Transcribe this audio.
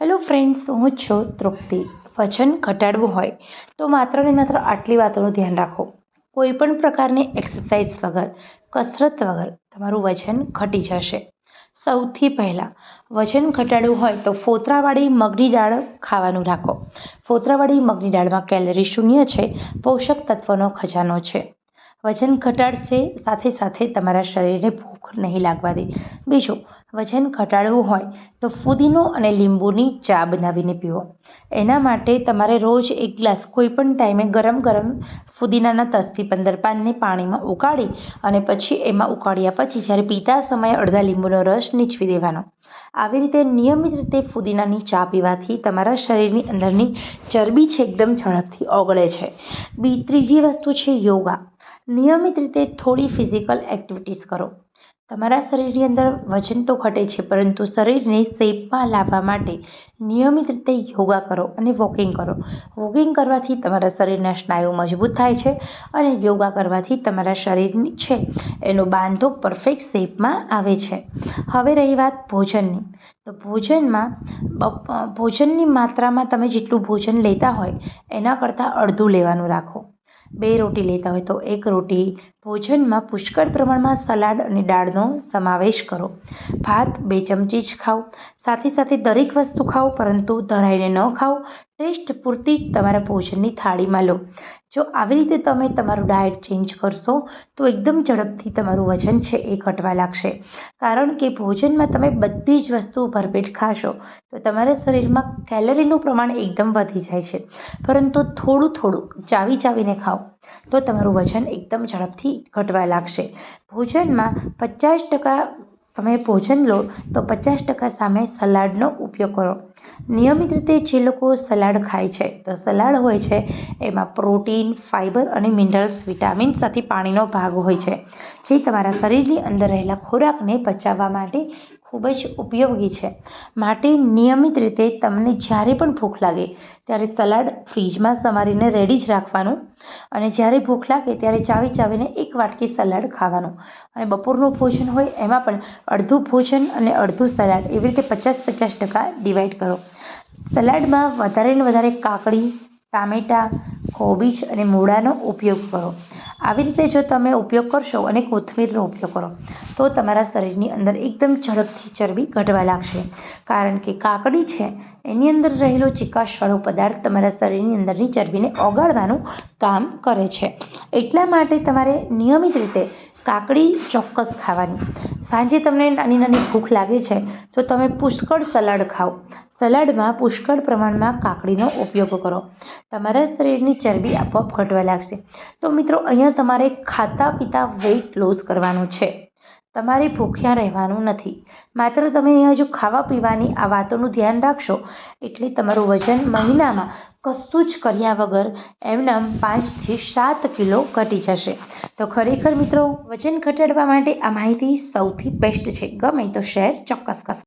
Hello friends હું છું તૃપ્તિ. વજન ઘટાડવું હોય તો માત્ર ને માત્ર આટલી વાતોનું ધ્યાન રાખો. કોઈ પણ પ્રકારની એક્સરસાઇઝ વગર, કસરત વગર તમારું વજન ઘટી જશે. સૌથી પહેલાં, વજન ઘટાડવું હોય તો ફોતરાવાળી મગની દાળ ખાવાનું રાખો. ફોતરાવાળી મગની દાળમાં કેલરી શૂન્ય છે, પોષક તત્વનો ખજાનો છે. વજન ઘટાડશે સાથે સાથે તમારા શરીરને ભૂખ નહીં લાગવા દે. બીજું વજન ઘટાડવું હોય તો ફુદીનો અને લીંબુની ચા બનાવીને પીવો. એના માટે તમારે રોજ એક ગ્લાસ કોઈપણ ટાઈમે ગરમ ગરમ ફુદીનાના દસથી પંદર પાનને પાણીમાં ઉકાળી અને પછી એમાં ઉકાળ્યા પછી જ્યારે પીતા સમયે અડધા લીંબુનો રસ નીચવી દેવાનો. આવી રીતે નિયમિત રીતે ફુદીનાની ચા પીવાથી તમારા શરીરની અંદરની ચરબી છે એકદમ ઝડપથી ઓગળે છે. બી ત્રીજી વસ્તુ છે યોગા. નિયમિત રીતે થોડી ફિઝિકલ એક્ટિવિટીઝ કરો. તમારા શરીરની અંદર વજન તો ઘટે છે, પરંતુ શરીરને શેપમાં લાવવા માટે નિયમિત રીતે યોગા કરો અને વોકિંગ કરો. વોકિંગ કરવાથી તમારા શરીરના સ્નાયુ મજબૂત થાય છે અને યોગા કરવાથી તમારા શરીરની છે, એનો બાંધો પરફેક્ટ શેપમાં આવે છે. હવે રહી વાત ભોજનની. તો ભોજનમાં ભોજનની માત્રામાં તમે જેટલું ભોજન લેતા હોય, એના કરતાં અડધું લેવાનું રાખો. બે રોટી લેતા હોય તો એક રોટી ભોજનમાં પુષ્કળ પ્રમાણમાં સલાડ અને દાળનો સમાવેશ કરો. ભાત બે ચમચી જ ખાઓ. સાથે સાથે દરેક વસ્તુ ખાઓ, પરંતુ ધરાઈને ન ખાઓ. ટેસ્ટ પૂરતી જ તમારા ભોજનની થાળીમાં લો. જો આવી રીતે તમે તમારું ડાયટ ચેન્જ કરશો, તો એકદમ ઝડપથી તમારું વજન છે એ ઘટવા લાગશે. કારણ કે ભોજનમાં તમે બધી જ વસ્તુઓ ભરપેટ ખાશો, તો તમારા શરીરમાં કેલરીનું પ્રમાણ એકદમ વધી જાય છે. પરંતુ થોડું થોડું ચાવી ચાવીને ખાઓ. તો તમારું વજન એકદમ ઝડપથી ઘટવા લાગશે. ભોજનમાં પચાસ ટકા તમે ભોજન લો તો પચાસ ટકા સામે સલાડનો ઉપયોગ કરો. નિયમિત રીતે જે લોકો સલાડ ખાય છે, તો સલાડ હોય છે એમાં પ્રોટીન ફાઇબર અને મિનરલ્સ, વિટામિન સાથે પાણીનો ભાગ હોય છે. જે તમારા શરીરની અંદર રહેલા ખોરાકને પચાવવા માટે ખૂબ જ ઉપયોગી છે. માટે નિયમિત રીતે તમને જ્યારે પણ ભૂખ લાગે, ત્યારે સલાડ ફ્રીજમાં સમારીને રેડી જ રાખવાનું અને જ્યારે ભૂખ લાગે, ત્યારે ચાવી ચાવીને એક વાટકી સલાડ ખાવાનું. અને બપોરનું ભોજન હોય, એમાં પણ અડધું ભોજન અને અડધું સલાડ એવી રીતે પચાસ પચાસ ટકા ડિવાઈડ કરો. સલાડમાં વધારે ને વધારે કાકડી, ટામેટાં, કોબીજ અને મૂળાનો ઉપયોગ કરો. આવી રીતે જો તમે ઉપયોગ કરશો અને કોથમીરનો ઉપયોગ કરો, તો તમારા શરીરની અંદર એકદમ ઝડપથી ચરબી ઘટવા લાગશે. કારણ કે કાકડી છે, એની અંદર રહેલો ચિકાશવાળો પદાર્થ તમારા શરીરની અંદરની ચરબીને ઓગાળવાનું કામ કરે છે. એટલા માટે તમારે નિયમિત રીતે કાકડી ચોક્કસ ખાવાની. સાંજે તમને નાની નાની ભૂખ લાગે છે, તો તમે પુષ્કળ સલાડ ખાઓ. સલાડમાં પુષ્કળ પ્રમાણમાં કાકડીનો ઉપયોગ કરો. તમારા શરીરની ચરબી આપોઆપ ઘટવા લાગશે. તો મિત્રો, અહીંયા તમારે ખાતા પીતા વેઇટ લોસ કરવાનું છે. તમારે ભૂખ્યા રહેવાનું નથી. માત્ર તમે અહીંયા જો ખાવા પીવાની આ વાતોનું ધ્યાન રાખશો, એટલે તમારું વજન મહિનામાં કશું જ કર્યા વગર એમનામ પાંચથી સાત કિલો ઘટી જશે. તો ખરેખર મિત્રો, વજન ઘટાડવા માટે આ માહિતી સૌથી બેસ્ટ છે. ગમે તો શેર ચોક્કસ કરશો.